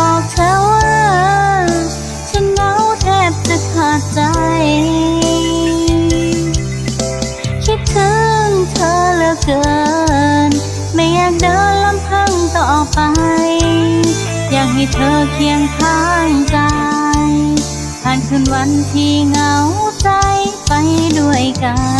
บอกเธอว่า ฉันเหงาแทบจะขาดใจ คิดถึงเธอเหลือเกิน ไม่อยากเดินลำพังต่อไป อยากให้เธอเคียงข้างกายผ่านคืนวันที่เหงาใจไปด้วยกัน